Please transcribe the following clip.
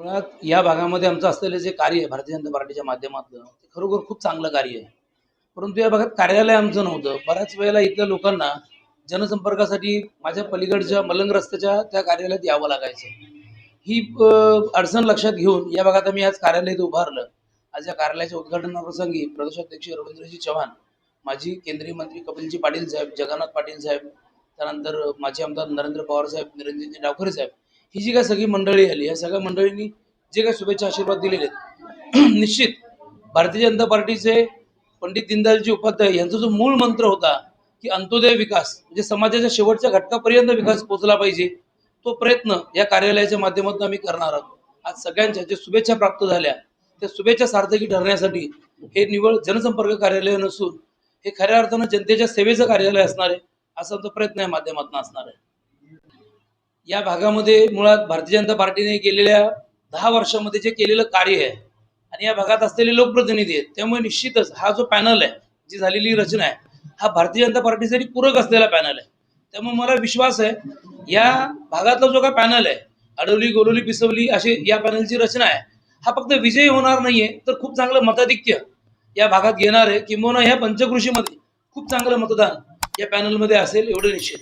मुळात या भागामध्ये आमचं असलेलं जे कार्य आहे भारतीय जनता पार्टीच्या माध्यमातलं ते खरोखर खूप चांगलं कार्य आहे. परंतु या भागात कार्यालय आमचं नव्हतं. बऱ्याच वेळेला इथल्या लोकांना जनसंपर्कासाठी माझ्या पलीकडच्या मलंग रस्त्याच्या त्या कार्यालयात यावं लागायचं. ही अडचण लक्षात घेऊन या भागात आम्ही आज कार्यालयात उभारलं. आज या कार्यालयाच्या उद्घाटनाप्रसंगी प्रदेशाध्यक्ष रवींद्रजी चव्हाण माजी केंद्रीय मंत्री कपिलजी पाटील साहेब जगन्नाथ पाटील साहेब त्यानंतर माजी आमदार नरेंद्र पवार साहेब निरंजनजी डावखरे साहेब ही जी काय सगळी मंडळी आली या सगळ्या मंडळींनी जे काही शुभेच्छा आशीर्वाद दिलेले आहेत. निश्चित भारतीय जनता पार्टीचे पंडित दीनदयालजी उपाध्याय यांचा जो मूळ मंत्र होता की अंत्योदय विकास म्हणजे समाजाच्या शेवटच्या घटकापर्यंत विकास पोहोचला पाहिजे तो प्रयत्न या कार्यालयाच्या माध्यमातून आम्ही करणार आहोत. आज सगळ्यांच्या जे शुभेच्छा प्राप्त झाल्या त्या शुभेच्छा सार्थकी ठरण्यासाठी हे निवळ जनसंपर्क कार्यालय नसून हे खऱ्या अर्थानं जनतेच्या सेवेचं कार्यालय असणार आहे असा आमचा प्रयत्न या माध्यमातून असणार आहे. या भागामध्ये मुळात भारतीय जनता पार्टीने गेलेल्या दहा वर्षामध्ये जे केलेलं कार्य आहे आणि या भागात असलेले लोकप्रतिनिधी आहेत त्यामुळे निश्चितच हा जो पॅनल आहे जी झालेली रचना आहे हा भारतीय जनता पार्टीसाठी पूरक असलेला पॅनल आहे. त्यामुळे मला विश्वास आहे या भागातला जो काय पॅनल आहे अडवली गोरवली पिसवली अशी या पॅनलची रचना आहे हा फक्त विजय होणार नाहीये तर खूप चांगलं मताधिक्य या भागात घेणार आहे. किंबहुना ह्या पंचकृषीमध्ये खूप चांगलं मतदान या पॅनलमध्ये असेल एवढं निश्चित.